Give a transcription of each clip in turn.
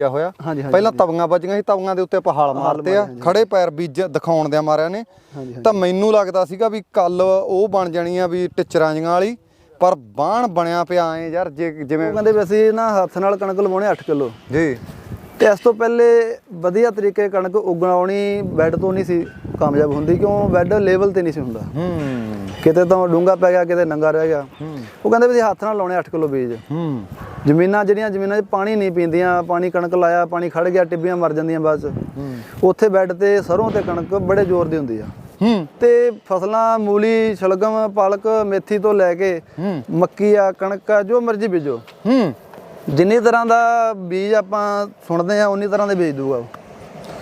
ਜਾ ਹੋਇਆ? ਹਾਂਜੀ, ਹਾਂਜੀ, ਪਹਿਲਾਂ ਤਵੀਆਂ ਵੱਜੀਆਂ ਸੀ ਤਵੀਆਂ ਦੇ ਉੱਤੇ ਆਪਾਂ ਹਲ ਮਾਰਤੇ ਆ। ਖੜੇ ਪੈਰ ਬੀਜ ਦਿਖਾਉਣ ਦੇ ਮਾਰਿਆ ਨੇ। ਤਾਂ ਮੈਨੂੰ ਲੱਗਦਾ ਸੀਗਾ ਵੀ ਕੱਲ ਉਹ ਬਣ ਜਾਣੀ ਆ ਵੀ ਟਿਚਰਾਂ ਜੀਆਂ ਵਾਲੀ ਪਰ ਬਾਣ ਬਣਿਆ ਪਿਆ ਐ ਯਾਰ ਜੇ ਜਿਵੇਂ ਉਹ ਕਹਿੰਦੇ ਵੀ ਅਸੀਂ ਨਾ ਹੱਥ ਨਾਲ ਕਣਕ ਲਵਾਉਣੇ 8 ਕਿਲੋ। ਜੀ। ਤੇ ਇਸ ਤੋਂ ਪਹਿਲੇ ਵਧੀਆ ਤਰੀਕੇ ਕਣਕ ਉਗਾਉਣੀ ਬੈੱਡ ਤੋਂ ਨਹੀਂ ਸੀ ਕਾਮਯਾਬ ਹੁੰਦੀ ਕਿਉਂ ਬੈੱਡ ਲੈਵਲ ਤੇ ਨਹੀਂ ਸੀ ਹੁੰਦਾ। ਹੂੰ। ਕਿਤੇ ਤਾਂ ਡੂੰਗਾ ਪੈ ਗਿਆ ਕਿਤੇ ਨੰਗਾ ਰਹਿ ਗਿਆ। ਉਹ ਕਹਿੰਦੇ ਵੀ ਹੱਥ ਨਾਲ ਲਾਉਣੇ 8 ਕਿਲੋ ਬੀਜ। ਹੂੰ। ਜ਼ਮੀਨਾਂ ਜਿਹੜੀਆਂ ਜ਼ਮੀਨਾਂ 'ਚ ਪਾਣੀ ਨਹੀਂ ਪੀਂਦੀਆਂ ਪਾਣੀ ਕਣਕ ਲਾਇਆ ਪਾਣੀ ਖੜ ਗਿਆ ਟਿੱਬੀਆਂ ਮਰ ਜਾਂਦੀਆਂ ਬਸ। ਉੱਥੇ ਬੈੱਡ ਤੇ ਸਰੋਂ ਤੇ ਕਣਕ ਬੜੇ ਜ਼ੋਰ ਦੀ ਹੁੰਦੀ ਆ। ਹੂੰ। ਤੇ ਫਸਲਾਂ ਮੂਲੀ ਸ਼ਲਗਮ ਪਾਲਕ ਮੇਥੀ ਤੋਂ ਲੈ ਕੇ ਮੱਕੀ ਆ ਕਣਕ ਆ ਜੋ ਮਰਜ਼ੀ ਬੀਜੋ। ਹੂੰ। ਜਿੰਨੀ ਤਰ੍ਹਾਂ ਦਾ ਬੀਜ ਆਪਾਂ ਸੁਣਦੇ ਆ ਉਨੀ ਤਰ੍ਹਾਂ ਦੇ ਬੀਜ ਦੂਗਾ।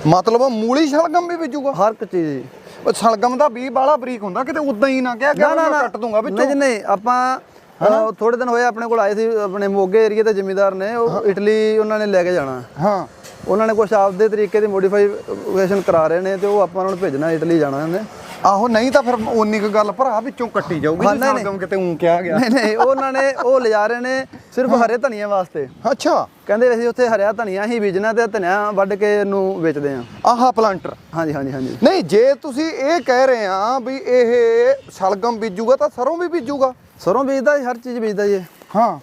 ਮਤਲਬ ਮੂਲੀ ਸ਼ਲਗਮ ਵੀ ਬੀਜੂਗਾ? ਹਰ ਇੱਕ ਚੀਜ਼। ਸ਼ਲਗਮ ਦਾ ਬੀਜ ਬਾਲਾ ਬਰੀਕ ਹੁੰਦਾ ਕਿਤੇ ਉਦਾਂ ਹੀ ਨਾ ਕਿਹਾ ਕਿ ਮੈਂ ਕੱਟ ਦੂੰਗਾ ਵਿੱਚੋਂ। ਨਹੀਂ ਆਪਾਂ ਅਹ, ਥੋੜੇ ਦਿਨ ਹੋਏ ਆਪਣੇ ਕੋਲ ਆਏ ਸੀ ਆਪਣੇ ਮੋਗੇ ਏਰੀਆ ਦੇ ਜ਼ਿਮੀਂਦਾਰ ਨੇ ਉਹ ਇਟਲੀ ਉਹਨਾਂ ਨੇ ਲੈ ਕੇ ਜਾਣਾ। ਹਾਂ। ਉਹਨਾਂ ਨੇ ਕੁਝ ਆਪਦੇ ਤਰੀਕੇ ਦੀ ਮੋਡੀਫਿਕੇਸ਼ਨ ਕਰਾ ਰਹੇ ਨੇ ਤੇ ਉਹ ਆਪਾਂ ਉਹਨਾਂ ਨੂੰ ਭੇਜਣਾ ਇਟਲੀ ਜਾਣਾ ਉਹਨੇ। ਆਹੋ ਨਹੀਂ ਤਾਂ ਫਿਰ ਉਨੀ ਕੁ ਗੱਲ ਭਰਾ ਵਿੱਚੋਂ ਕੱਟੀ ਜਾਊਗੀ ਹਾਂ, ਜੇ। ਸ਼ਲਗਮ ਕਿਤੇ ਉਂ ਕਿਹਾ ਗਿਆ। ਨਹੀਂ ਨਹੀਂ ਉਹਨਾਂ ਨੇ ਉਹ ਲਿਜਾ ਰਹੇ ਨੇ ਸਿਰਫ ਹਰੇ ਧਨੀਆ ਵਾਸਤੇ। ਅੱਛਾ। ਕਹਿੰਦੇ ਅਸੀਂ ਉੱਥੇ ਹਰਿਆ ਧਨੀਆ ਹੀ ਬੀਜਣਾ ਤੇ ਧਨੀਆ ਵੱਢ ਕੇ ਇਹਨੂੰ ਵੇਚਦੇ ਆ ਆਹਾ ਪਲਾਂਟਰ। ਹਾਂਜੀ ਹਾਂਜੀ ਹਾਂਜੀ। ਨਹੀਂ ਜੇ ਤੁਸੀਂ ਇਹ ਕਹਿ ਰਹੇ ਆ ਵੀ ਇਹ ਸ਼ਲਗਮ ਬੀਜੂਗਾ ਤਾਂ ਸਰੋਂ ਵੀ ਬੀਜੂਗਾ। ਸਰੋਂ ਬੀਜਦਾ ਹਰ ਚੀਜ਼ ਬੀਜਦਾ ਜੀ। ਹਾਂ।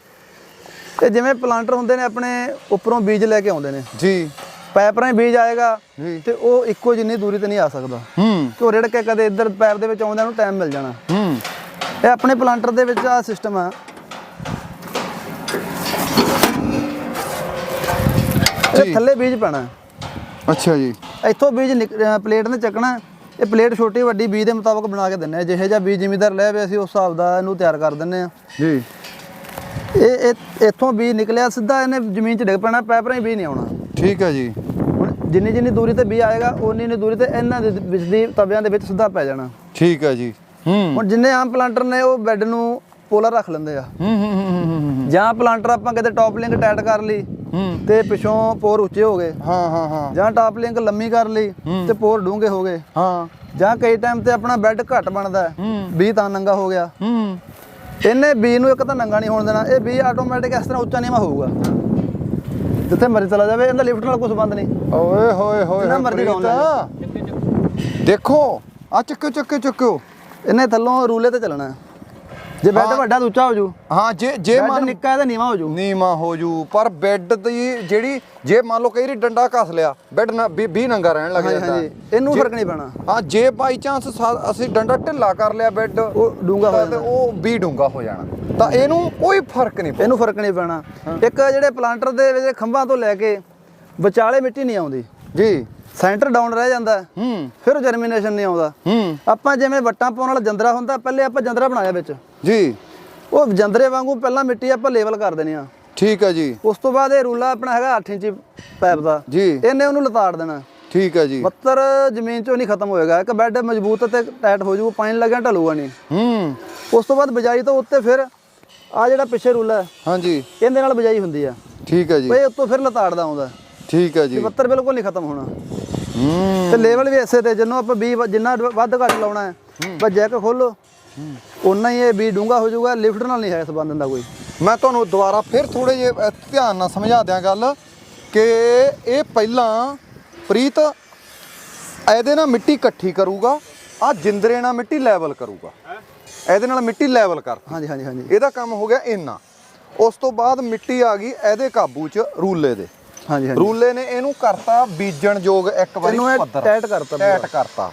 ਤੇ ਜਿਵੇਂ ਪਲਾਂਟਰ ਹੁੰਦੇ ਨੇ ਆਪਣੇ ਉੱਪਰੋਂ ਬੀਜ ਲੈ ਕੇ ਆਉਂਦੇ ਨੇ। ਜੀ। ਪਾਈਪ ਰਾਹੀਂ ਬੀਜ ਆਏਗਾ। ਤੇ ਉਹ ਇੱਕੋ ਜਿੰਨੀ ਦੂਰੀ ਤੇ ਨਹੀਂ ਆ ਸਕਦਾ। ਹੂੰ। ਕਿ ਉਹ ਰਿੜ ਕੇ ਕਦੇ ਇੱਧਰ ਪੈਪ ਦੇ ਵਿੱਚ ਆਉਂਦਾ ਨੂੰ ਟਾਈਮ ਮਿਲ ਜਾਣਾ। ਹੂੰ। ਇਹ ਆਪਣੇ ਪਲਾਂਟਰ ਦੇ ਵਿੱਚ ਆ ਸਿਸਟਮ ਆ। ਇਹ ਥੱਲੇ ਬੀਜ ਪੈਣਾ। ਅੱਛਾ ਜੀ। ਇੱਥੋਂ ਬੀਜ ਪਲੇਟ ਨੇ ਚੱਕਣਾ। ਇਹ ਪਲੇਟ ਛੋਟੀ ਵੱਡੀ ਬੀਜ ਦੇ ਮੁਤਾਬਕ ਬਣਾ ਕੇ ਦਿੰਨੇ ਆ। ਜਿਹੇ ਜਿਹਾ ਬੀਜ ਜ਼ਿਮੀਦਾਰ ਲੈ ਆਵੇ ਅਸੀਂ ਉਸ ਹਿਸਾਬ ਦਾ ਇਹਨੂੰ ਤਿਆਰ ਕਰ ਦਿੰਨੇ ਆ। ਜੀ। ਇਹ ਇਹ- ਇੱਥੋਂ ਬੀਜ ਨਿਕਲਿਆ ਸਿੱਧਾ ਇਹਨੇ ਜ਼ਮੀਨ 'ਚ ਡਿੱਗ ਪੈਣਾ ਪੈਪ ਰਾਹੀਂ ਬੀਜ ਨਹੀਂ ਆਉਣਾ। ਠੀਕ ਹੈ ਜੀ। ਹੁਣ ਜਿੰਨੀ ਜਿੰਨੀ ਦੂਰੀ ਤੇ ਬੀਜ ਆਏਗਾ ਉਨੀ ਉਨੀ ਦੂਰੀ ਤੇ ਇਹਨਾਂ ਦੇ ਵਿੱਚ ਦੀ ਤਵਿਆਂ ਦੇ ਵਿੱਚ ਸਿੱਧਾ ਪੈ ਜਾਣਾ। ਠੀਕ ਹੈ ਜੀ। ਹੂੰ। ਹੁਣ ਜਿੰਨੇ ਆਮ ਪਲਾਂਟਰ ਨੇ ਉਹ ਬੈੱਡ ਨੂੰ ਪੋਲਾ ਰੱਖ ਲੈਂਦੇ ਆ। ਹੂੰ ਹੂੰ ਹੂੰ, ਹੂੰ ਹੂੰ ਜਾਂ ਪਲਾਂਟਰ ਆਪਾਂ ਕਿਤੇ ਟੌਪ ਲਿੰਕ ਟਾਈਟ ਕਰ ਲਈ। ਹੂੰ ਤੇ ਪਿਛੋਂ ਪੋਰ ਉੱਚੇ ਹੋ ਗਏ। ਹਾਂ ਹਾਂ ਹਾਂ। ਜਾਂ ਟਾਪ ਲਿੰਕ ਲੰਮੀ ਕਰ ਲਈ ਤੇ ਪੋਰ ਡੂੰਘੇ ਹੋ ਗਏ। ਹਾਂ। ਜਾਂ ਕਈ ਟਾਈਮ ਤੇ ਆਪਣਾ ਬੈੱਡ ਘੱਟ ਬਣਦਾ ਬੀ ਤਾਂ ਨੰਗਾ ਹੋ ਗਿਆ। ਇਹਨੇ ਬੀ ਨੂੰ ਇੱਕ ਤਾਂ ਨੰਗਾ ਨਹੀਂ ਹੋਣ ਦੇਣਾ। ਇਹ ਬੀ ਆਟੋਮੈਟਿਕ ਇਸ ਤਰ੍ਹਾਂ ਉੱਚਾ ਨੀਵਾਂ ਹੋਊਗਾ। ਜਿੱਥੇ ਮਰਜ਼ੀ ਚਲਾ ਜਾਵੇ ਇਹਦਾ ਲਿਫਟ ਨਾਲ ਕੁਝ ਸੰਬੰਧ ਨਹੀਂ। ਓਏ ਹੋਏ ਹੋਏ ਜਿੰਨਾ ਮਰਜ਼ੀ ਡਾਊਨ ਪ੍ਰੀਤ। ਦੇਖੋ। ਆ ਚੱਕਿਓ ਚੱਕਿਓ ਚੱਕਿਓ। ਇਹਨੇ ਥੱਲੋਂ ਰੂਲੇ ਤੇ ਚੱਲਣਾ। ਜੇ ਬੈੱਡ ਵੱਡਾ ਤਾਂ ਉੱਚਾ ਹੋ ਜੂ ਹਾਂ ਜੇ ਜੇ ਮੰਨ ਨਿੱਕਾ ਹੈ ਤਾਂ ਨੀਵਾਂ ਹੋ ਜੂ ਨੀਮਾ ਹੋ ਜੂ ਪਰ ਬੈੱਡ ਦੀ ਜਿਹੜੀ ਜੇ ਮੰਨ ਲਓ ਕਈ ਵਾਰੀ ਡੰਡਾ ਘਸ ਲਿਆ ਬੈੱਡ ਨਾ ਵੀ ਵੀ ਨੰਗਾ ਰਹਿਣ ਲੱਗ ਜਾਂਦਾ। ਇਹਨੂੰ ਫ਼ਰਕ ਨਹੀਂ ਪੈਣਾ। ਹਾਂ ਜੇ ਬਾਈ ਚਾਂਸ ਅਸੀਂ ਡੰਡਾ ਢਿੱਲਾ ਕਰ ਲਿਆ ਬੈੱਡ ਉਹ ਡੂੰਘਾ ਹੋ ਤੇ ਉਹ ਵੀ ਡੂੰਗਾ ਹੋ ਜਾਣਾ। ਤਾਂ ਇਹਨੂੰ ਕੋਈ ਫ਼ਰਕ ਨਹੀਂ ਇਹਨੂੰ ਫ਼ਰਕ ਨਹੀਂ ਪੈਣਾ। ਇੱਕ ਜਿਹੜੇ ਪਲਾਂਟਰ ਦੇ ਵਿੱਚ ਖੰਭਾਂ ਤੋਂ ਲੈ ਕੇ ਵਿਚਾਲੇ ਮਿੱਟੀ ਨਹੀਂ ਆਉਂਦੀ। ਜੀ। ਸੈਂਟਰ ਡਾਊਨ ਰਹਿ ਜਾਂਦਾ। ਹੂੰ। ਫਿਰ ਜਰਮੀਨੇਸ਼ਨ ਨਹੀਂ ਆਉਂਦਾ। ਹੂੰ। ਆਪਾਂ ਜਿਵੇਂ ਵੱਟਾਂ ਪਾਉਣ ਵਾਲਾ ਜੰਦਰਾ ਹੁੰਦਾ ਪਹਿਲੇ ਆਪਾਂ ਜੰਦਰਾ ਬਣਾਇਆ ਵਿੱਚ। ਜੀ। ਉਹ ਜੰਦਰੇ ਵਾਂਗੂ ਪਹਿਲਾਂ ਮਿੱਟੀ ਆਪਾਂ ਲੈਵਲ ਕਰ ਦੇਣੀ ਆ। ਠੀਕ ਹੈ ਜੀ। ਉਸ ਤੋਂ ਬਾਅਦ ਇਹ ਰੂਲਾ ਆਪਣਾ ਹੈਗਾ 8 ਇੰਚੀ ਪੈਪ ਦਾ। ਜੀ। ਇਹਨੇ ਉਹਨੂੰ ਲਤਾੜ ਦੇਣਾ। ਠੀਕ ਹੈ ਜੀ। ਪੱਤਰ ਜ਼ਮੀਨ ਚੋਂ ਨਹੀਂ ਖਤਮ ਹੋਏਗਾ। ਇੱਕ ਬੈੱਡ ਮਜ਼ਬੂਤ ਤੇ ਟਾਈਟ ਹੋ ਜਾਊ ਪਾਣੀ ਲੱਗਿਆ ਢਲੂਗਾ ਨਹੀਂ। ਹੂੰ। ਉਸ ਤੋਂ ਬਾਅਦ ਬਜਾਈ ਤੋਂ ਉੱਤੇ ਫਿਰ ਆ ਜਿਹੜਾ ਪਿੱਛੇ ਰੂਲਾ ਹੈ ਹਾਂਜੀ ਇਹਦੇ ਨਾਲ ਬਜਾਈ ਹੁੰਦੀ ਆ। ਠੀਕ ਹੈ ਜੀ। ਇਹ ਉੱਤੋਂ ਫਿਰ ਲਤਾੜਦਾ ਆਉਂਦਾ। ਠੀਕ ਹੈ ਜੀ। ਪੱਤਰ ਬਿਲਕੁਲ ਨਹੀਂ ਖਤਮ ਹੋਣਾ। ਹੂੰ। ਤੇ ਲੈਵਲ ਵੀ ਐਸੇ ਤੇ ਜਿੰਨੂੰ ਆਪਾਂ ਬੀ ਜਿੰਨਾ ਵੱਧ ਘੱਟ ਲਾਉਣਾ ਹੈ ਬਸ ਜੈਕ ਖੋਲੋ ਉਨਾ ਹੀ ਇਹ ਬੀ ਡੂੰਗਾ ਹੋ ਜਾਊਗਾ ਲਿਫਟ ਨਾਲ ਨਹੀਂ ਹੈ ਸੰਬੰਧ ਦਾ ਕੋਈ। ਮੈਂ ਤੁਹਾਨੂੰ ਦੁਬਾਰਾ ਫਿਰ ਥੋੜੇ ਜੇ ਧਿਆਨ ਨਾਲ ਸਮਝਾ ਦਿਆਂ ਗੱਲ ਕਿ ਇਹ ਪਹਿਲਾਂ ਪ੍ਰੀਤ ਇਹਦੇ ਨਾਲ ਮਿੱਟੀ ਇਕੱਠੀ ਕਰੂਗਾ ਆ ਜਿੰਦਰੇ ਨਾਲ ਮਿੱਟੀ ਲੈਵਲ ਕਰੂਗਾ। ਇਹਦੇ ਨਾਲ ਮਿੱਟੀ ਲੈਵਲ ਕਰ। ਹਾਂਜੀ ਹਾਂਜੀ ਹਾਂਜੀ। ਇਹਦਾ ਕੰਮ ਹੋ ਗਿਆ ਇੰਨਾ। ਉਸ ਤੋਂ ਬਾਅਦ ਮਿੱਟੀ ਆ ਗਈ ਇਹਦੇ ਕਾਬੂ 'ਚ ਰੂਲੇ ਦੇ। ਹਾਂਜੀ ਹਾਂਜੀ। ਰੂਲੇ ਨੇ ਇਹਨੂੰ ਕਰਤਾ ਬੀਜਣ ਯੋਗ ਇੱਕ ਵਾਰੀ ਪੱਧਰ। ਟਾਈਟ ਕਰਤਾ ਟੈਟ ਕਰਤਾ।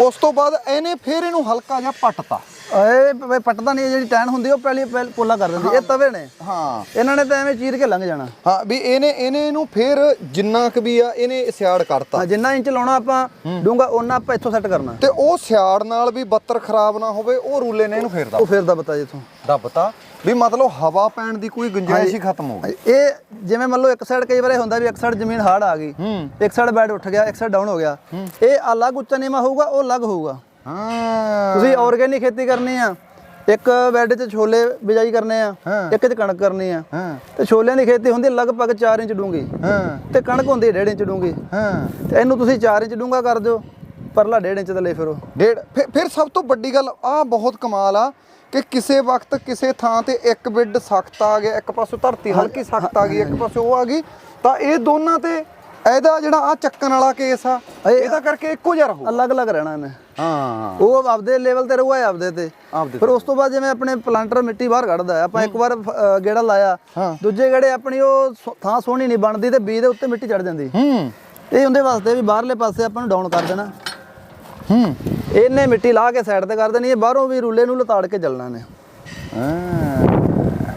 ਉਸ ਤੋਂ ਬਾਅਦ ਇਹਨੇ ਫਿਰ ਇਹਨੂੰ ਹਲਕਾ ਜਿਹਾ ਪੱਟਤਾ। ਪ- ਪੱਟਦਾ ਨਹੀਂ ਜਿਹੜੀ ਟੈਨ ਹੁੰਦੀ ਉਹ ਪਹਿਲੀ ਪਹਿਲ ਪੋਲਾ ਕਰ ਦਿੰਦੀ ਇਹ ਤਵੇ ਨੇ। ਹਾਂ। ਇਹਨਾਂ ਨੇ ਤਾਂ ਐਵੇਂ ਚੀਰ ਕੇ ਲੰਘ ਜਾਣਾ। ਹਾਂ ਵੀ ਇਹਨੇ ਇਹਨੇ ਇਹਨੂੰ ਫਿਰ ਜਿੰਨਾ ਕੁ ਵੀ ਆ ਇਹਨੇ ਸਿਆੜ ਕਰਤਾ ਹਾਂ ਜਿੰਨਾ ਇੰਚ ਲਾਉਣਾ ਆਪਾਂ ਡੂੰਗਾ ਉਹਨਾਂ ਆਪਾਂ ਇੱਥੋਂ ਸੈੱਟ ਕਰਨਾ। ਤੇ ਉਹ ਸਿਆੜ ਨਾਲ ਵੀ ਬੱਤਰ ਖਰਾਬ ਨਾ ਹੋਵੇ ਉਹ ਰੂਲੇ ਨੇ ਇਹਨੂੰ ਫੇਰਦਾ ਉਹ ਫਿਰ ਦਾ ਬਤਾ ਜਿੱਥੋਂ। ਦੱਬਤਾ। ਵੀ ਮਤਲਬ ਹਵਾ ਪੈਣ ਦੀ ਕੋਈ ਗੁੰਜਾਇਸ਼ ਹੀ ਖਤਮ ਹੋ ਗਈ। ਇਹ ਜਿਵੇਂ ਮੰਨ ਲਓ ਇੱਕ ਸਾਈਡ ਕਈ ਵਾਰ ਹੁੰਦਾ ਵੀ ਇੱਕ ਸਾਈਡ ਜ਼ਮੀਨ ਹਾਰਡ ਆ ਗਈ ਇੱਕ ਸਾਈਡ ਬੈਡ ਉੱਠ ਗਿਆ ਇੱਕ ਸਾਈਡ ਡਾਊਨ ਹੋ ਗਿਆ। ਇਹ ਅਲੱਗ ਉੱਚਾ ਨੀਵਾਂ ਹੋਊਗਾ ਉਹ ਅਲੱਗ ਹੋਊਗਾ। ਹਾਂ। ਤੁਸੀਂ ਆਰਗੇਨਿਕ ਖੇਤੀ ਕਰਨੀ ਆ ਇੱਕ ਬੈੱਡ 'ਚ ਛੋਲੇ ਬਿਜਾਈ ਕਰਨੇ ਆ। ਇੱਕ 'ਚ ਕਣਕ ਕਰਨੀ ਆ। ਤੇ ਛੋਲਿਆਂ ਦੀ ਖੇਤੀ ਹੁੰਦੀ ਲਗਭਗ 4 ਇੰਚ ਡੂੰਗੀ ਹਾਂ। ਤੇ ਕਣਕ ਹੁੰਦੀ 1.5 ਇੰਚ ਡੂੰਗੀ ਤੇ ਇਹਨੂੰ ਤੁਸੀਂ 4 ਇੰਚ ਡੂੰਗਾ ਕਰ ਦਿਓ ਪਰਲਾ 1.5 ਇੰਚ ਦਾ ਲੈ ਫਿਰੋ। ਡੇਢ ਫਿਰ- ਸਭ ਤੋਂ ਵੱਡੀ ਗੱਲ ਆ ਬਹੁਤ ਕਮਾਲ ਆ ਕਿ ਕਿਸੇ ਵਕਤ ਕਿਸੇ ਥਾਂ ਤੇ ਇੱਕ ਬਿੱਡ ਸਖਤ ਆ ਗਿਆ ਇੱਕ ਪਾਸੋਂ ਧਰਤੀ ਹਲਕੀ ਸਖਤ ਆ ਗਈ ਇੱਕ ਪਾਸੋਂ ਉਹ ਆ ਗਈ ਤਾਂ ਇਹ ਦੋਨਾਂ ਤੇ ਇਹਦਾ ਜਿਹੜਾ ਆ ਚੱਕਣ ਵਾਲਾ ਕੇਸ ਆ ਇਹ- ਇਹਦਾ ਕਰਕੇ ਇੱਕੋ ਜਿਹਾ ਰਹੂ ਅਲੱਗ-ਅਲੱਗ ਰਹਿਣਾ ਇਹਨੇ। ਹਾਂ। ਉਹ ਆਪਦੇ ਲੈਵਲ ਤੇ ਰਹੂਗਾ ਆਪਦੇ ਤੇ। ਆਪਦੇ ਫਿਰ ਉਸ ਤੋਂ ਬਾਅਦ ਜਿਵੇਂ ਆਪਣੇ ਪਲਾਂਟਰ ਮਿੱਟੀ ਬਾਹਰ ਕੱਢਦਾ ਹੈ, ਆਪਾਂ ਇੱਕ ਵਾਰ ਗੇੜਾ ਲਾਇਆ। ਹਾਂ। ਦੂਜੇ ਗੇੜੇ ਆਪਣੀ ਉਹ ਥਾਂ ਸੋਹਣੀ ਨਹੀਂ ਬਣਦੀ ਤੇ ਬੀਜ ਦੇ ਉੱਤੇ ਮਿੱਟੀ ਚੜ ਜਾਂਦੀ। ਹੂੰ। ਇਹ ਉਹਦੇ ਵਾਸਤੇ ਵੀ ਬਾਹਰਲੇ ਪਾਸੇ ਆਪਾਂ ਨੂੰ ਡਾਊਨ ਕਰ ਦੇਣਾ। ਹੂੰ। ਇਹਨੇ ਮਿੱਟੀ ਲਾ ਕੇ ਸਾਈਡ ਤੇ ਕਰ ਦੇਣੀ ਇਹ ਬਾਹਰੋਂ ਵੀ ਰੂਲੇ ਨੂੰ ਲਤਾੜ ਕੇ ਚੱਲਣਾ ਨੇ।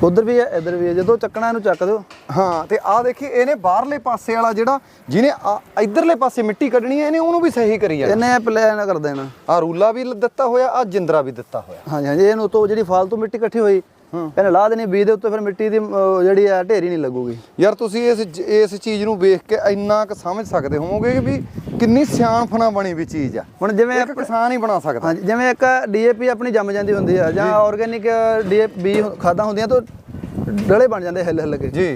ਉਧਰ ਵੀ ਹੈ ਇੱਧਰ ਵੀ ਹੈ। ਜਦੋਂ ਚੱਕਣਾ ਇਹਨੂੰ ਚੱਕ ਦਿਓ। ਹਾਂ ਤੇ ਆ ਦੇਖੀ ਇਹਨੇ ਬਾਹਰਲੇ ਪਾਸੇ ਵਾਲਾ ਜਿਹੜਾ ਜਿਹਨੇ ਇਧਰਲੇ ਪਾਸੇ ਮਿੱਟੀ ਕੱਢਣੀ ਹੈ ਇਹਨੇ ਉਹਨੂੰ ਵੀ ਸਹੀ ਕਰੀ ਜਾਣਾ। ਇਹਨੇ ਪਲਾਨ ਕਰ ਦੇਣਾ। ਆ ਰੂਲਾ ਵੀ ਦਿੱਤਾ ਹੋਇਆ ਆ ਜਿੰਦਰਾ ਵੀ ਦਿੱਤਾ ਹੋਇਆ। ਹਾਂਜੀ ਹਾਂਜੀ ਇਹਨੂੰ ਤੋਂ ਜਿਹੜੀ ਫਾਲਤੂ ਮਿੱਟੀ ਇਕੱਠੀ ਹੋਈ ਇਹਨੇ ਲਾ ਦੇਣੀ ਬੀਜ ਦੇ ਉੱਤੇ ਫਿਰ ਮਿੱਟੀ ਦੀ ਜਿਹੜੀ ਆ ਢੇਰੀ ਨਹੀਂ ਲੱਗੂਗੀ। ਯਾਰ ਤੁਸੀਂ ਇਸ ਇਸ ਚੀਜ਼ ਨੂੰ ਵੇਖ ਕੇ ਇੰਨਾ ਕੁ ਸਮਝ ਸਕਦੇ ਹੋਵੋਗੇ ਕਿ ਵੀ ਕਿੰਨੀ ਸਿਆਣਫਨਾ ਬਣੀ ਵੀ ਚੀਜ਼ ਆ। ਹੁਣ ਜਿਵੇਂ ਇੱਕ ਕਿਸਾਨ ਹੀ ਬਣਾ ਸਕਦਾ। ਹਾਂਜੀ ਜਿਵੇਂ ਇੱਕ ਡੀਏਪੀ ਆਪਣੀ ਜੰਮ ਜਾਂਦੀ ਹੁੰਦੀ ਆ ਜਾਂ ਆਰਗੇਨਿਕ ਡੀਏਪੀ ਖਾਦਾਂ ਹੁੰਦੀਆਂ ਤਾਂ ਡਲੇ ਬਣ ਜਾਂਦੇ ਹਿੱਲ ਹਿੱਲ ਕੇ। ਜੀ।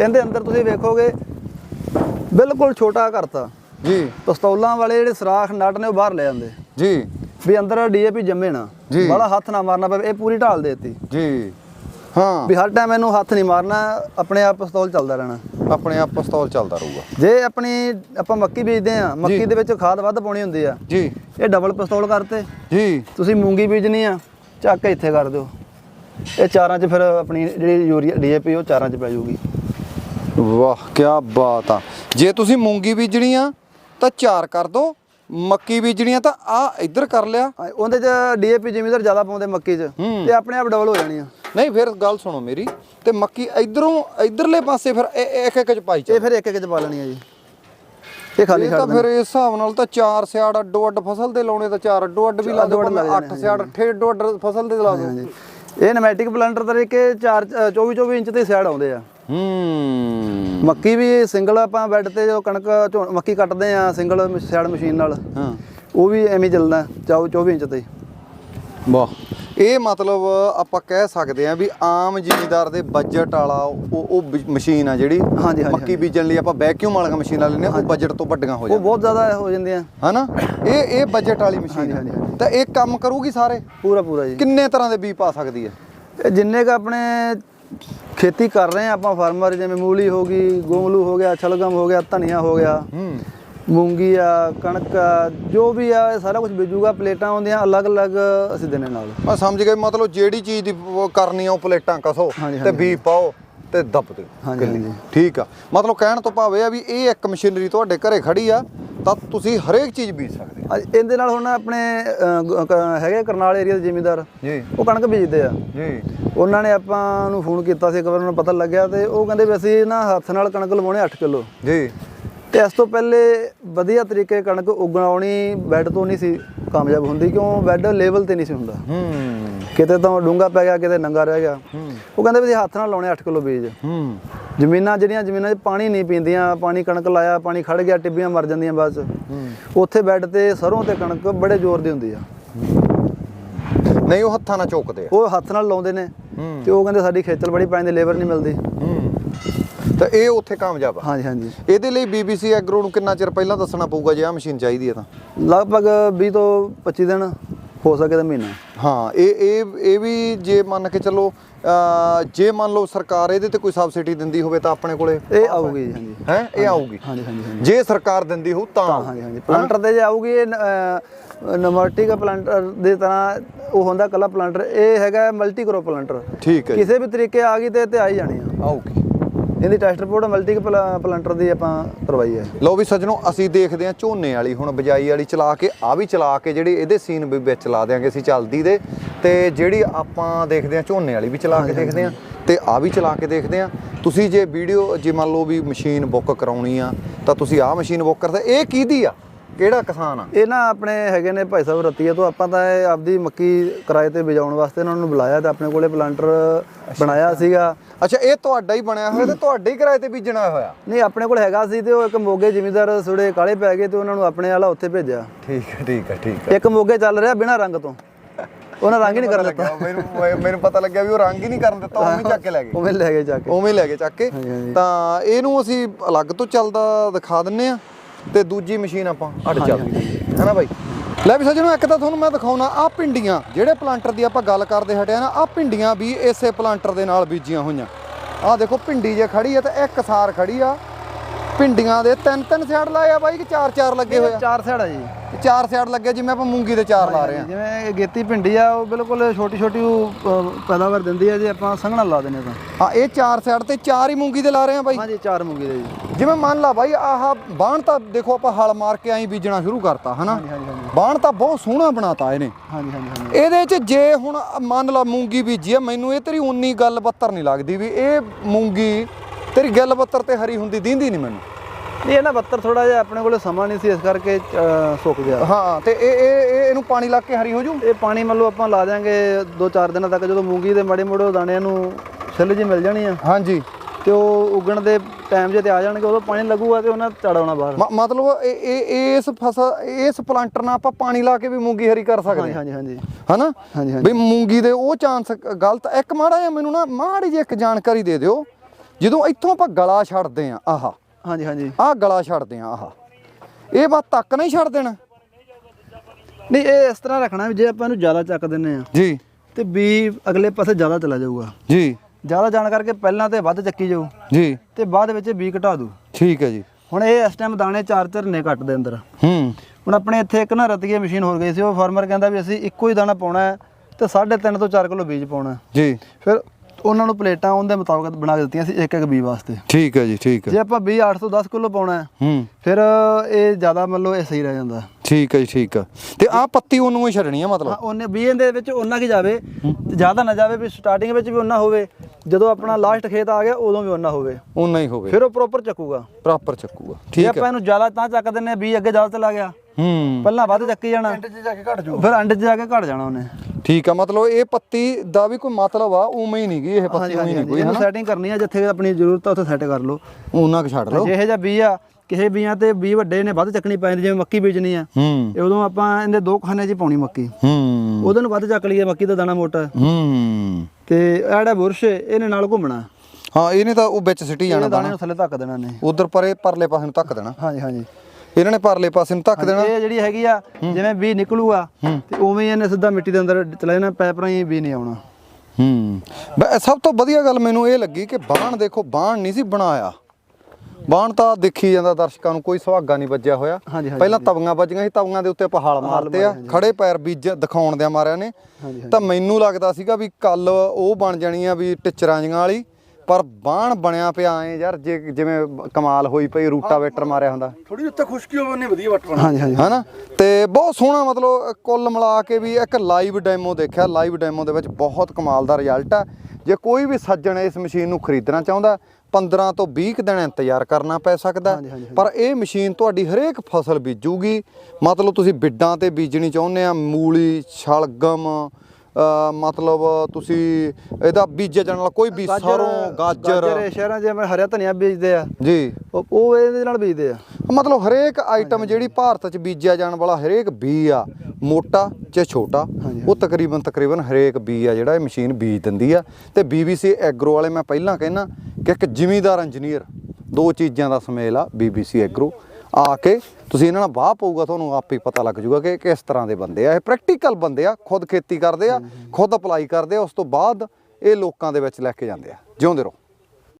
ਇਹਦੇ ਅੰਦਰ ਤੁਸੀਂ ਵੇਖੋਗੇ ਬਿਲਕੁਲ ਛੋਟਾ ਕਰਤਾ ਜੀ। ਪਿਸਤੌਲਾਂ ਵਾਲੇ ਜਿਹੜੇ ਸਰਾਖ ਨਟ ਨੇ ਉਹ ਬਾਹਰ ਲੈ ਜਾਂਦੇ ਜੀ। ਵੀ ਅੰਦਰ ਡੀਏਪੀ ਜੰਮੇ ਨਾ ਜੀ। ਬੜਾ ਹੱਥ ਨਾ ਮਾਰਨਾ ਪਵੇ ਇਹ ਪੂਰੀ ਢਾਲ ਦੇਤੀ। ਜੀ ਹਾਂ। ਵੀ ਹਰ ਟਾਈਮ ਇਹਨੂੰ ਹੱਥ ਨਹੀਂ ਮਾਰਨਾ ਆਪਣੇ ਆਪ ਪਿਸਤੌਲ ਚੱਲਦਾ ਰਹਿਣਾ। ਆਪਣੇ ਆਪ ਪਿਸਤੌਲ ਚੱਲਦਾ ਰਹੂਗਾ। ਜੇ ਆਪਣੀ ਆਪਾਂ ਮੱਕੀ ਬੀਜਦੇ ਆ ਮੱਕੀ ਦੇ ਵਿੱਚ ਖਾਦ ਵੱਧ ਪਾਉਣੀ ਹੁੰਦੀ ਆ। ਜੀ। ਇਹ ਡਬਲ ਪਿਸਤੌਲ ਕਰਤੇ। ਜੀ। ਤੁਸੀਂ ਮੂੰਗੀ ਬੀਜਣੀ ਆ ਚੱਕ ਇੱਥੇ ਕਰ ਦਿਓ। ਇਹ ਚਾਰਾਂ 'ਚ ਫਿਰ ਆਪਣੀ ਜਿਹੜੀ ਯੂਰੀਆ ਡੀਏਪੀ ਉਹ ਚਾਰਾਂ 'ਚ ਪੈ ਜਾਊਗੀ। ਵਾਹ ਕੀ ਬਾਤ ਆ। ਜੇ ਤੁਸੀਂ ਮੂੰਗੀ ਬੀਜਣੀ ਆ ਤਾਂ ਚਾਰ ਕਰ ਦੋ ਮੱਕੀ ਬੀਜਣੀ ਆ ਤਾਂ ਆ ਇੱਧਰ ਕਰ ਲਿਆ। ਉਹਦੇ 'ਚ ਡੀਏਪੀ ਜ਼ਿਮੀਦਾਰ ਜ਼ਿਆਦਾ ਪਾਉਂਦੇ ਮੱਕੀ 'ਚ। ਤੇ ਆਪਣੇ ਆਪ ਡਬਲ ਹੋ ਜਾਣੀ ਆ ਨਹੀਂ ਫਿਰ ਗੱਲ ਸੁਣੋ ਮੇਰੀ। ਤੇ ਮੱਕੀ ਇਧਰੋਂ ਇਧਰਲੇ ਪਾਸੇ ਫਿਰ ਇੱਕ ਇੱਕ ਚ ਪਾਈ ਇਹ ਫਿਰ ਇੱਕ ਇੱਕ 'ਚ ਪਾ ਲੈਣੀ ਆ ਜੀ। ਇਹ ਖਾਲੀ ਇਹ ਤਾਂ ਛੱਡ ਫਿਰ ਇਸ ਹਿਸਾਬ ਨਾਲ ਤਾਂ ਚਾਰ ਸਿਆੜ ਅੱਡੋ ਅੱਡ ਫਸਲ ਦੇ ਲਾਉਣੇ ਤਾਂ ਚਾਰ ਅੱਡੋ ਅੱਡ ਵੀ ਲਾ ਦੋ ਅੱਡੋ ਅੱਡ ਲੱਗ ਅੱਠ ਜਾਣੇ, ਸਿਆੜ ਅੱਠੇ ਅੱਡੋ ਅੱਡ ਫਸਲ ਦੇ ਲਾ ਦੋ ਇਹ ਨਮੈਟਿਕ ਪਲਾਂਟਰ ਤਰੀਕੇ 4 24 24 ਇੰਚ ਦੇ ਸਾਈਡ ਆਉਂਦੇ ਆ। ਹੂੰ। ਮੱਕੀ ਵੀ ਸਿੰਗਲ ਆਪਾਂ ਬੈੱਡ ਤੇ ਜੋ ਕਣਕ ਮੱਕੀ ਕੱਟਦੇ ਆ ਸਿੰਗਲ ਸਾਈਡ ਮਸ਼ੀਨ ਨਾਲ। ਹਾਂ। ਉਹ ਵੀ ਐਵੇਂ ਚੱਲਦਾ 24 ਇੰਚ ਤੇ। ਵਾਹ। ਇਹ ਮਤਲਬ ਆਪਾਂ ਕਹਿ ਸਕਦੇ ਆ ਵੀ ਆਮ ਜ਼ਿਮੀਦਾਰ ਦੇ ਬਜਟ ਵਾਲਾ ਉਹ ਉਹ ਮਸ਼ੀਨ ਆ ਜਿਹੜੀ। ਹਾਂਜੀ, ਹਾਂਜੀ, ਮੱਕੀ ਬੀਜਣ ਲਈ ਆਪਾਂ ਵੈਕਿਊਮ ਵਾਲੀਆਂ ਮਸ਼ੀਨਾਂ ਲੈਂਦੇ ਆ ਉਹ ਬਜਟ ਤੋਂ ਵੱਡੀਆਂ ਹੋ ਉਹ ਜਾਂਦੀਆਂ। ਬਹੁਤ ਜ਼ਿਆਦਾ ਹੋ ਜਾਂਦੀਆਂ। ਹਨਾ? ਇਹ ਇਹ ਬਜਟ ਵਾਲੀ ਮਸ਼ੀਨ ਹਾਂਜੀ, ਹੈ ਤਾਂ ਇਹ ਕੰਮ ਕਰੂਗੀ ਸਾਰੇ? ਪੂਰਾ ਪੂਰਾ ਜੀ। ਕਿੰਨੇ ਤਰ੍ਹਾਂ ਦੇ ਬੀਜ ਪਾ ਸਕਦੀ ਹੈ? ਜਿੰਨੇ ਕ ਆਪਣੇ ਖੇਤੀ ਕਰ ਰਹੇ ਆ ਆਪਾਂ ਫਾਰਮਰ ਜਿਵੇਂ ਮੂਲੀ ਹੋ ਗਈ ਗੋਮਲੂ ਹੋ ਗਿਆ ਛਲਗਮ ਹੋ ਗਿਆ ਧਨੀਆ ਹੋ ਗਿਆ। ਹੂੰ। ਮੂੰਗੀ ਆ ਕਣਕ ਆ ਜੋ ਵੀ ਆ ਇਹ ਸਾਰਾ ਕੁਝ ਬੀਜੂਗਾ ਪਲੇਟਾਂ ਹੁੰਦੀਆਂ ਅਲੱਗ-ਅਲੱਗ ਅਸੀਂ ਦਿਨੇ ਨਾਲ। ਮੈਂ ਸਮਝ ਗਿਆ ਮਤਲਬ ਜਿਹੜੀ ਚੀਜ਼ ਦੀ ਉਹ ਕਰਨੀ ਆ ਉਹ ਪਲੇਟਾਂ ਕਸੋ ਹਾਂਜੀ, ਤੇ ਹਾਂਜੀ, ਬੀਜ ਪਾਓ ਤੇ ਦੱਬ ਦਿਓ ਹਾਂਜੀ, ਕਿੱਲੀ। ਹਾਂਜੀ। ਠੀਕ ਆ। ਮਤਲਬ ਕਹਿਣ ਤੋਂ ਭਾਵੇਂ ਆ ਵੀ ਇਹ ਇੱਕ ਮਸ਼ੀਨਰੀ ਤੁਹਾਡੇ ਘਰੇ ਖੜੀ ਆ ਤਾਂ ਤੁਸੀਂ ਹਰੇਕ ਚੀਜ਼ ਬੀਜ ਸਕਦੇ ਆ ਅੱਜ ਇਹਦੇ ਨਾਲ ਹੁਣ ਆਪਣੇ ਅ, ਗ- ਕ- ਹੈਗੇ ਕਰਨਾਲ ਏਰੀਆ ਦੇ ਜ਼ਿਮੀਂਦਾਰ। ਜੀ। ਉਹ ਕਣਕ ਬੀਜਦੇ ਆ। ਜੀ। ਉਹਨਾਂ ਨੇ ਆਪਾਂ ਨੂੰ ਫੋਨ ਕੀਤਾ ਸੀ ਇੱਕ ਵਾਰ ਉਹਨਾਂ ਨੂੰ ਪਤਾ ਲੱਗਿਆ ਤੇ ਉਹ ਕਹਿੰਦੇ ਵੀ ਅਸੀਂ ਨਾ ਹੱਥ ਨਾਲ ਕਣਕ ਲਵਾਉਣੇ 8 ਕਿਲੋ। ਜੀ। ਤੇ ਇਸ ਤੋਂ ਪਹਿਲੇ ਵਧੀਆ ਤਰੀਕੇ ਕਣਕ ਉਗਾਉਣੀ ਬੈੱਡ ਤੋਂ ਨਹੀਂ ਸੀ ਕਾਮਯਾਬ ਹੁੰਦੀ ਕਿਉਂ ਬੈੱਡ ਲੈਵਲ ਤੇ ਨਹੀਂ ਸੀ ਹੁੰਦਾ। ਹੂੰ। ਕਿਤੇ ਤਾਂ ਡੂੰਗਾ ਪੈ ਗਿਆ ਕਿਤੇ ਨੰਗਾ ਰਹਿ ਗਿਆ। ਉਹ ਕਹਿੰਦੇ ਵੀ ਹੱਥ ਨਾਲ ਲਾਉਣੇ 8 ਕਿਲੋ ਬੀਜ। ਹੂੰ। ਜ਼ਮੀਨਾਂ ਜਿਹੜੀਆਂ ਜ਼ਮੀਨਾਂ 'ਚ ਪਾਣੀ ਨਹੀਂ ਪੀਂਦੀਆਂ ਪਾਣੀ ਕਣਕ ਲਾਇਆ ਪਾਣੀ ਖੜ ਗਿਆ ਟਿੱਬੀਆਂ ਮਰ ਜਾਂਦੀਆਂ ਬਸ। ਉੱਥੇ ਬੈੱਡ ਤੇ ਸਰੋਂ ਤੇ ਕਣਕ ਬੜੇ ਜ਼ੋਰ ਦੀ ਹੁੰਦੀ ਆ। ਨਹੀਂ ਉਹ ਹੱਥਾਂ ਨਾਲ ਚੁੱਕਦੇ ਆ। ਉਹ ਹੱਥ ਨਾਲ ਲਾਉਂਦੇ ਨੇ। ਤੇ ਉਹ ਕਹਿੰਦੇ ਸਾਡੀ ਖੇਚਲ ਬੜੀ ਪੈਂਦੀ ਲੇਬਰ ਨਹੀਂ ਮਿਲਦੀ। ਤਾਂ ਇਹ ਉੱਥੇ ਕਾਮਯਾਬ ਆ। ਹਾਂਜੀ ਹਾਂਜੀ। ਇਹਦੇ ਲਈ BBC ਐਗਰੋ ਨੂੰ ਕਿੰਨਾ ਚਿਰ ਪਹਿਲਾਂ ਦੱਸਣਾ ਪਊਗਾ ਜੇ ਆ ਮਸ਼ੀਨ ਚਾਹੀਦੀ ਹੈ ਤਾਂ? ਲਗਭਗ 20 ਤੋਂ 25 ਦਿਨ ਹੋ ਸਕੇ ਤਾਂ ਮਹੀਨਾ। ਹਾਂ ਇਹ ਇਹ ਇਹ ਵੀ ਜੇ ਮੰਨ ਕੇ ਚੱਲੋ ਜੇ ਮੰਨ ਲਓ ਸਰਕਾਰ ਇਹਦੇ ਤੇ ਕੋਈ ਸਬਸਿਡੀ ਦਿੰਦੀ ਹੋਵੇ ਤਾਂ ਆਪਣੇ ਕੋਲੇ ਇਹ ਆਊਗੀ ਜੀ, ਹਾਂਜੀ। ਹੈ ਇਹ ਆਊਗੀ। ਹਾਂਜੀ ਹਾਂਜੀ ਜੇ ਸਰਕਾਰ ਦਿੰਦੀ ਹੋਊ ਤਾਂ। ਹਾਂ, ਹਾਂਜੀ ਹਾਂਜੀ। ਪਲਾਂਟਰ ਤੇ ਜੇ ਆਊਗੀ ਇਹ ਨਮਰਟਿਕ ਪਲਾਂਟਰ ਦੇ ਤਰ੍ਹਾਂ ਉਹ ਹੁੰਦਾ ਕੱਲਾ ਪਲਾਂਟਰ ਇਹ ਹੈਗਾ ਮਲਟੀ ਕਰੋ ਪਲਾਂਟਰ ਠੀਕ ਹੈ ਕਿਸੇ ਵੀ ਤਰੀਕੇ ਆ ਗਈ ਤੇ ਤੇ ਆ ਹੀ ਜਾਣੀ ਆ। ਆਊਗੀ। ਇਹਦੀ ਟੈਸਟ ਰਿਪੋਰਟ ਮਲਟੀ ਪਲਾਂਟਰ ਦੀ ਆਪਾਂ ਕਰਵਾਈ ਹੈ। ਲਓ ਵੀ ਸੱਜਣੋ ਅਸੀਂ ਦੇਖਦੇ ਹਾਂ ਝੋਨੇ ਵਾਲੀ ਹੁਣ ਬਜਾਈ ਵਾਲੀ ਚਲਾ ਕੇ ਆ ਵੀ ਚਲਾ ਕੇ ਜਿਹੜੀ ਇਹਦੇ ਸੀਨ ਵੀ ਵਿੱਚ ਲਾ ਦਿਆਂਗੇ ਅਸੀਂ ਚੱਲਦੀ ਦੇ। ਤੇ ਜਿਹੜੀ ਆਪਾਂ ਦੇਖਦੇ ਹਾਂ ਝੋਨੇ ਵਾਲੀ ਵੀ ਚਲਾ ਕੇ ਦੇਖਦੇ ਹਾਂ। ਤੇ ਆ ਵੀ ਚਲਾ ਕੇ ਦੇਖਦੇ ਹਾਂ। ਤੁਸੀਂ ਜੇ ਵੀਡੀਓ ਜੇ ਮੰਨ ਲਓ ਵੀ ਮਸ਼ੀਨ ਬੁੱਕ ਕਰਾਉਣੀ ਆ ਤਾਂ ਤੁਸੀਂ ਆਹ ਮਸ਼ੀਨ ਬੁੱਕ ਕਰਦੇ ਇਹ ਕਿਹਦੀ ਆ? ਕਿਹੜਾ ਕਿਸਾਨ ਆ? ਇਹ ਨਾ ਆਪਣੇ ਹੈਗੇ ਨੇ ਭਾਈ ਸਾਹਿਬ ਰਤੀਆ ਤੋਂ। ਆਪਾਂ ਤਾਂ ਇਹ ਆਪਦੀ ਮੱਕੀ ਕਿਰਾਏ ਤੇ ਵਜਾਉਣ ਵਾਸਤੇ ਇਹਨਾਂ ਨੂੰ ਬੁਲਾਇਆ ਤੇ ਆਪਣੇ ਕੋਲੇ ਪਲਾਂਟਰ ਬਣਾਇਆ ਸੀਗਾ। ਅੱਛਾ ਇਹ ਤੁਹਾਡਾ ਹੀ ਬਣਿਆ ਹੋਇਆ ਤੇ ਤੁਹਾਡੇ ਹੀ ਕਿਰਾਏ ਤੇ ਬੀਜਣਾ ਹੋਇਆ? ਨਹੀਂ ਆਪਣੇ ਕੋਲ ਹੈਗਾ ਸੀ ਤੇ ਉਹ ਇੱਕ ਮੋਗੇ ਜ਼ਿਮੀਂਦਾਰ ਥੋੜੇ ਕਾਲੇ ਪੈ ਗਏ ਤੇ ਉਹਨਾਂ ਨੂੰ ਆਪਣੇ ਵਾਲਾ ਉੱਥੇ ਭੇਜਿਆ। ਠੀਕ ਹੈ ਠੀਕ ਹੈ ਠੀਕ ਹੈ। ਇੱਕ ਮੋਗੇ ਚੱਲ ਰਿਹਾ ਬਿਨਾਂ ਰੰਗ ਤੋਂ। ਉਹਨਾਂ ਰੰਗ ਹੀ ਨਹੀਂ ਕਰਨ ਦਿੱਤਾ। ਮੈਨੂੰ ਮੈਨੂੰ ਪਤਾ ਲੱਗਿਆ ਵੀ ਉਹ ਰੰਗ ਹੀ ਨਹੀਂ ਕਰਨ ਦਿੱਤਾ ਉਵੇਂ ਚੱਕ ਕੇ ਲੈ ਗਏ। ਉਵੇਂ ਲੈ ਗਏ ਜਾ ਕੇ। ਉਵੇਂ ਲੈ ਕੇ ਚੱਕ ਕੇ। ਤਾਂ ਇਹਨੂੰ ਅਸੀਂ ਅਲੱਗ ਤੋਂ ਚੱਲਦਾ ਦਿਖਾ ਦਿੰਨੇ ਆ। ਤੇ ਦੂਜੀ ਮਸ਼ੀਨ ਆਪਾਂ ਅੱਡ ਚੱਲਦੀ ਹੈ। ਹੈਨਾ ਬਾਈ? ਲੈ ਵੀ ਸੱਜਣੋ ਇੱਕ ਤਾਂ ਤੁਹਾਨੂੰ ਮੈਂ ਦਿਖਾਉਣਾ ਆ ਪਿੰਡੀਆਂ ਜਿਹੜੇ ਪਲਾਂਟਰ ਦੀ ਆਪਾਂ ਗੱਲ ਕਰਦੇ ਹਟਿਆ ਨਾ ਆ ਪਿੰਡੀਆਂ ਵੀ ਇਸੇ ਪਲਾਂਟਰ ਦੇ ਨਾਲ ਬੀਜੀਆਂ ਹੋਈਆਂ। ਆਹ ਦੇਖੋ ਪਿੰਡੀ ਜੇ ਖੜੀ ਆ ਤੇ ਇੱਕ ਸਾਰ ਖੜੀ ਆ। ਭਿੰਡੀਆਂ ਦੇ ਤਿੰਨ ਤਿੰਨ ਸਾਈਡ ਲਾਏ ਆ ਬਾਈ ਕਿ ਚਾਰ ਚਾਰ ਲੱਗੇ ਹੋਏ ਆ? ਚਾਰ ਸਾਈਡ ਆ ਜੀ। ਚਾਰ ਸਾਈਡ ਲੱਗੇ ਜਿਵੇਂ ਆਪਾਂ ਮੂੰਗੀ ਦੇ ਚਾਰ ਲਾ ਰਹੇ ਆ ਜਿਵੇਂ ਇਹ ਗੇਤੀ ਭਿੰਡੀ ਆ ਉਹ ਬਿਲਕੁਲ ਛੋਟੀ ਛੋਟੀ ਪੈਦਾਵਾਰ ਦਿੰਦੀ ਆ ਜੇ ਆਪਾਂ ਸੰਘਣਾ ਲਾ ਦਿੰਦੇ ਤਾਂ। ਹਾਂ ਇਹ ਚਾਰ ਸਾਈਡ ਤੇ ਚਾਰ ਹੀ ਮੂੰਗੀ ਦੇ ਲਾ ਰਹੇ ਆ ਬਾਈ। ਹਾਂਜੀ ਚਾਰ ਮੂੰਗੀ ਦੇ ਜੀ। ਜਿਵੇਂ ਮੰਨ ਲਾ ਬਾਈ ਆਹ ਬਾਣ ਤਾਂ ਦੇਖੋ ਆਪਾਂ ਹਲ ਮਾਰ ਕੇ ਐਂ ਬੀਜਣਾ ਸ਼ੁਰੂ ਕਰਤਾ ਹਨਾ? ਬਾਣ ਤਾਂ ਬਹੁਤ ਸੋਹਣਾ ਬਣਾਤਾ ਇਹਨੇ। ਹਾਂਜੀ ਹਾਂਜੀ ਹਾਂਜੀ। ਇਹਦੇ 'ਚ ਜੇ ਹੁਣ ਮੰਨ ਲਾ ਮੂੰਗੀ ਬੀਜੀ ਆ ਮੈਨੂੰ ਇਹ ਤੇਰੀ ਉਨੀ ਗੱਲ ਬੱਤਰ ਨਹੀਂ ਲੱਗਦੀ ਵੀ ਇਹ ਮੂੰਗੀ ਤੇਰੀ ਗੱਲ ਬੱਤਰ ਤੇ ਹਰੀ ਹੁੰਦੀ ਦੀਂਦੀ ਨਹੀਂ ਮੈਨੂੰ। ਇਹ ਨਾ ਬੱਤਰ ਥੋੜਾ ਜਿਹਾ ਆਪਣੇ ਕੋਲੇ ਸਮਾਂ ਨਹੀਂ ਸੀ ਇਸ ਕਰਕੇ ਸੁੱਕ ਗਿਆ। ਹਾਂ ਤੇ ਇਹ ਇਹ ਇਹ- ਇਹਨੂੰ ਪਾਣੀ ਲਾ ਕੇ ਹਰੀ ਹੋ ਜੂ? ਇਹ ਪਾਣੀ ਮੰਨ ਲਓ ਆਪਾਂ ਲਾ ਦਿਆਂਗੇ 2-4 ਦਿਨਾਂ ਤੱਕ ਜਦੋਂ ਮੂੰਗੀ ਦੇ ਮਾੜੇ ਮੋੜੇ ਦਾਣਿਆਂ ਨੂੰ ਛਿੱਲ ਜੀ ਮਿਲ ਜਾਣੀ ਆ। ਹਾਂਜੀ। ਤੇ ਉਹ ਉਗਣ ਦੇ ਟਾਈਮ ਜੇ ਤੇ ਆ ਜਾਣਗੇ ਉਦੋਂ ਪਾਣੀ ਲੱਗੂਗਾ ਤੇ ਉਹਨਾਂ ਚੜ ਆਉਣਾ ਬਾਹਰ। ਮਤਲਬ ਇਹ ਇਸ ਫਸਲ ਇਸ ਪਲਾਂਟਰ ਨਾਲ ਆਪਾਂ ਪਾਣੀ ਲਾ ਕੇ ਵੀ ਮੂੰਗੀ ਹਰੀ ਕਰ ਸਕਦੇ ਹਾਂ। ਹਾਂਜੀ ਹਾਂਜੀ। ਹਨਾ? ਹਾਂਜੀ ਹਾਂਜੀ। ਵੀ ਮੂੰਗੀ ਦੇ ਉਹ ਚਾਂਸ ਗਲਤ ਇੱਕ ਮਾੜਾ ਜਿਹਾ ਮੈਨੂੰ ਨਾ ਮਾੜੀ ਜਿਹੀ ਇੱਕ ਜਾਣਕਾਰੀ ਦੇ ਦਿਓ। ਜਦੋਂ ਇੱਥੋਂ ਆਪਾਂ ਗਲਾ ਛੱਡਦੇ ਆ ਆਹ ਹਾਂਜੀ ਹਾਂਜੀ। ਆਹ ਗਲਾ ਛੱਡਦੇ ਆ ਆਹ। ਇਹ ਬਸ ਤੱਕ ਨਹੀਂ ਛੱਡ ਦੇਣਾ। ਨਹੀਂ ਇਹ ਇਸ ਤਰ੍ਹਾਂ ਰੱਖਣਾ ਵੀ ਜੇ ਆਪਾਂ ਇਹਨੂੰ ਜ਼ਿਆਦਾ ਚੱਕ ਦਿੰਨੇ ਆ ਜੀ। ਤੇ ਬੀ ਅਗਲੇ ਪਾਸੇ ਜ਼ਿਆਦਾ ਚਲਾ ਜਾਊਗਾ। ਜੀ। ਜ਼ਿਆਦਾ ਜਾਣ ਕਰਕੇ ਪਹਿਲਾਂ ਤੇ ਵੱਧ ਚੱਕੀ ਜਾਊ ਜੀ। ਤੇ ਬਾਅਦ ਵਿੱਚ ਬੀ ਘਟਾ ਦੂ ਠੀਕ ਹੈ ਜੀ। ਹੁਣ ਇਹ ਇਸ ਟਾਈਮ ਦਾਣੇ ਚਾਰ ਝਰਨੇ ਕੱਟ ਦੇ ਅੰਦਰ। ਹੂੰ। ਹੁਣ ਆਪਣੇ ਇੱਥੇ ਇੱਕ ਨਾ ਰਤੀਏ ਮਸ਼ੀਨ ਹੋਰ ਗਈ ਸੀ ਉਹ ਫਾਰਮਰ ਕਹਿੰਦਾ ਵੀ ਅਸੀਂ ਇੱਕੋ ਹੀ ਦਾਣਾ ਪਾਉਣਾ ਹੈ ਤੇ 3.5 ਤੋਂ 4 ਕਿਲੋ ਬੀਜ ਪਾਉਣਾ ਹੈ। ਜੀ। ਫਿਰ ਉਹਨਾਂ ਨੂੰ ਪਲੇਟਾਂ ਉਹਦੇ ਮੁਤਾਬਕ ਬਣਾ ਕੇ ਦਿੱਤੀਆਂ ਸੀ ਇੱਕ ਇੱਕ ਬੀ ਵਾਸਤੇ। ਠੀਕ ਹੈ ਜੀ ਠੀਕ ਹੈ। ਜੇ ਆਪਾਂ ਬੀ 8 ਤੋਂ 10 ਕਿਲੋ ਪਾਉਣਾ ਹੈ ਹੂੰ। ਫਿਰ ਇਹ ਜ਼ਿਆਦਾ ਮੰਨ ਲਓ ਇਹ ਸਹੀ ਰਹਿ ਜਾਂਦਾ। ਠੀਕ ਹੈ ਜੀ ਠੀਕ ਹੈ। ਤੇ ਆਹ ਪੱਤੀ ਉਹਨੂੰ ਹੀ ਛੱਡਣੀ ਆ ਹਾਂ ਮਤਲਬ ਉਹਨੇ ਬੀ ਦੇ ਵਿੱਚ ਉਹਨਾਂ ਕੀ ਜਾਵੇ ਜ਼ਿਆਦਾ ਨਾ ਜਾਵੇ ਵੀ ਸਟਾਰਟਿੰਗ ਵਿੱਚ ਵੀ ਉਹਨਾਂ ਹੋਵੇ ਜਦੋਂ ਆਪਣਾ ਲਾਸਟ ਖੇਤ ਆ ਗਿਆ ਉਦੋਂ ਵੀ ਉਹਨਾਂ ਹੋਵੇ। ਉਨਾ ਹੀ ਹੋਵੇ। ਫਿਰ ਉਹ ਪ੍ਰੋਪਰ ਚੱਕੂਗਾ। ਪ੍ਰੋਪਰ ਚੱਕੂਗਾ। ਠੀਕ ਆਪਾਂ ਹੈ ਇਹਨੂੰ ਜ਼ਿਆਦਾ ਤਾਂ ਚੱਕ ਦਿੰਨੇ ਬੀ ਅੱਗੇ ਜ਼ਿਆਦਾ ਚਲਾ ਗਿਆ। ਹੂੰ। ਪਹਿਲਾਂ ਵੱਧ ਚੱਕੀ ਜਾਣਾ। ਐਂਡ 'ਚ ਜਾ ਕੇ ਘਟ ਜਾਊ ਫਿਰ ਐਂਡ 'ਚ ਜਾ ਕੇ ਘਟ ਜਾਣਾ ਉਹਨੇ। ਠੀਕ ਆ ਮਤਲਬ ਇਹ ਪੱਤੀ ਦਾ ਵੀ ਕੋਈ ਮਤਲਬ ਆ ਉਵੇਂ ਹੀ ਨਹੀਂਗੀ ਇਹ ਪੱਤੀ ਉਵੇਂ ਨਹੀਂ ਕੋਈ ਹਨਾ? ਸੈਟਿੰਗ ਕਰਨੀ ਆ ਜਿੱਥੇ ਆਪਣੀ ਜ਼ਰੂਰਤ ਆ ਉੱਥੇ ਸੈੱਟ ਕਰ ਲਓ। ਉਹਨਾਂ ਕੁ ਛੱਡ ਲਓ। ਜਿਹੇ ਜਿਹਾ ਬੀ ਆ ਕਿਸੇ ਬੀਆਂ ਤੇ ਬੀ ਵੱਡੇ ਨੇ ਵੱਧ ਚੱਕਣੀ ਪੈਂਦੀ ਜਿਵੇਂ ਮੱਕੀ ਬੀਜਣੀ ਆ। ਇਹ ਉਦੋਂ ਆਪਾਂ ਇਹਦੇ ਦੋ ਖਾਨੇ 'ਚ ਪਾਉਣੀ ਮੱਕੀ। ਹੂੰ। ਉਹਦੇ ਵੱਧ ਚੱਕ ਲਈਏ ਮੱਕੀ ਦਾ ਦਾਣਾ ਮੋਟਾ। ਹੂੰ। ਤੇ ਜਿਹੜਾ ਬੁਰਸ਼ ਇਹਨੇ ਨਾਲ ਘੁੰਮਣਾ। ਹਾਂ ਇਹਨੇ ਤਾਂ ਉਹ ਵਿੱਚ ਸਿੱਟੀ ਜਾਣਾ ਦਾਣੇ ਨੂੰ ਥੱਲੇ ਧੱਕ ਦੇਣਾ ਨੇ ਉਧਰ ਪਰੇ ਪਰਲੇ ਪਾਸੇ ਨੂੰ ਧੱਕ ਦੇਣਾ। ਹਾਂਜੀ ਹਾਂਜੀ। ਇਹਨਾਂ ਨੇ ਪਰਲੇ ਪਾਸੇ ਨੂੰ ਧੱਕ ਦੇਣਾ। ਇਹ ਜਿਹੜੀ ਹੈਗੀ ਆ ਜਿਵੇਂ ਬੀ ਨਿਕਲੂਗਾ ਤੇ ਉਵੇਂ ਇਹਨੇ ਸਿੱਧਾ ਮਿੱਟੀ ਦੇ ਅੰਦਰ ਚਲਾ ਜਾਣਾ ਪੈਪ ਰਾਹੀਂ ਬੀ ਨਹੀਂ ਆਉਣਾ। ਹੂੰ। ਸਭ ਤੋਂ ਵਧੀਆ ਗੱਲ ਮੈਨੂੰ ਇਹ ਲੱਗੀ ਕਿ ਬਾਣ ਦੇਖੋ ਬਾਣ ਨਹੀਂ ਸੀ ਬਣਾਇਆ। ਬਾਣ ਤਾਂ ਦੇਖੀ ਜਾਂਦਾ ਦਰਸ਼ਕਾਂ ਨੂੰ ਕੋਈ ਸੁਹਾਗਾ ਨਹੀਂ ਵੱਜਿਆ ਹੋਇਆ। ਪਹਿਲਾਂ ਤਵੀਆਂ ਵੱਜੀਆਂ ਸੀ ਤਵੀਆਂ ਦੇ ਉੱਤੇ ਆਪਾਂ ਹਲ ਮਾਰਤੇ ਆ। ਖੜੇ ਪੈਰ ਬੀਜ ਦਿਖਾਉਣ ਦਿਆਂ ਮਾਰਿਆਂ ਨੇ। ਤਾਂ ਮੈਨੂੰ ਲੱਗਦਾ ਸੀਗਾ ਵੀ ਕੱਲ ਉਹ ਬਣ ਜਾਣੀ ਆ ਵੀ ਟਿਚਰਾਂ ਜੀਆਂ ਵਾਲੀ। ਪਰ ਬਾਣ ਬਣਿਆ ਪਿਆ ਐ ਯਾਰ ਜੇ ਜਿਵੇਂ ਕਮਾਲ ਹੋਈ ਪਈ ਰੂਟਾਵੇਟਰ ਮਾਰਿਆ ਹੁੰਦਾ। ਥੋੜੀ ਉੱਤੇ ਖੁਸ਼ਕੀ ਹੋਵੇ ਉਹਨੇ ਵਧੀਆ ਵੱਟ ਹਾਂਜੀ ਹਾਂਜੀ ਹਨਾ? ਤੇ ਬਹੁਤ ਸੋਹਣਾ ਮਤਲਬ ਕੁੱਲ ਮਿਲਾ ਕੇ ਵੀ ਇੱਕ ਲਾਈਵ ਡੈਮੋ ਦੇਖਿਆ। ਲਾਈਵ ਡੈਮੋ ਦੇ ਵਿੱਚ ਬਹੁਤ ਕਮਾਲ ਦਾ ਰਿਜ਼ਲਟ ਹੈ ਜੇ ਕੋਈ ਵੀ ਸੱਜਣ ਇਸ ਮਸ਼ੀਨ ਨੂੰ ਖਰੀਦਣਾ ਚਾਹੁੰਦਾ 15 ਤੋਂ 20 ਕੁ ਦਿਨ ਇੰਤਜ਼ਾਰ ਕਰਨਾ ਪੈ ਸਕਦਾ। ਪਰ ਇਹ ਮਸ਼ੀਨ ਤੁਹਾਡੀ ਹਰੇਕ ਫਸਲ ਬੀਜੂਗੀ। ਮਤਲਬ ਤੁਸੀਂ ਬਿੱਡਾਂ ਤੇ ਬੀਜਣੀ ਚਾਹੁੰਦੇ ਆ ਮੂਲੀ ਸ਼ਲਗਮ ਮਤਲਬ ਤੁਸੀਂ ਇਹਦਾ ਬੀਜੇ ਜਾਣ ਵਾਲਾ ਕੋਈ ਵੀ ਸਰੋਂ ਗਾਜਰ। ਸ਼ਹਿਰਾਂ 'ਚ ਜਿਵੇਂ ਹਰਿਆ ਧਨੀਆ ਬੀਜਦੇ ਆ। ਜੀ। ਉਹ ਇਹਦੇ ਨਾਲ ਬੀਜਦੇ ਆ। ਮਤਲਬ ਹਰੇਕ ਆਈਟਮ ਜਿਹੜੀ ਭਾਰਤ 'ਚ ਬੀਜਿਆ ਜਾਣ ਵਾਲਾ ਹਰੇਕ ਬੀ ਆ ਮੋਟਾ ਤੇ ਛੋਟਾ ਉਹ ਤਕਰੀਬਨ ਤਕਰੀਬਨ ਹਰੇਕ ਬੀ ਆ ਜਿਹੜਾ ਇਹ ਮਸ਼ੀਨ ਬੀਜ ਦਿੰਦੀ ਆ। ਤੇ BBC ਐਗਰੋ ਵਾਲੇ ਮੈਂ ਪਹਿਲਾਂ ਕਹਿਣਾ ਕਿ ਇੱਕ ਜ਼ਿਮੀਦਾਰ ਇੰਜੀਨੀਅਰ ਦੋ ਚੀਜ਼ਾਂ ਦਾ ਸਮੇਲ ਆ BBC ਐਗਰੋ ਆ ਕੇ ਤੁਸੀਂ ਇਹਨਾਂ ਨਾਲ ਵਾਹ ਪਊਗਾ, ਤੁਹਾਨੂੰ ਆਪੇ ਹੀ ਪਤਾ ਲੱਗ ਜਾਊਗਾ ਕਿ ਕਿਸ ਤਰ੍ਹਾਂ ਦੇ ਬੰਦੇ ਆ। ਇਹ ਪ੍ਰੈਕਟੀਕਲ ਬੰਦੇ ਆ, ਖੁਦ ਖੇਤੀ ਕਰਦੇ ਆ, ਖੁਦ ਅਪਲਾਈ ਕਰਦੇ ਆ, ਉਸ ਤੋਂ ਬਾਅਦ ਇਹ ਲੋਕਾਂ ਦੇ ਵਿੱਚ ਲੈ ਕੇ ਜਾਂਦੇ ਆ। ਜਿਉਂਦੇ ਰਹੋ।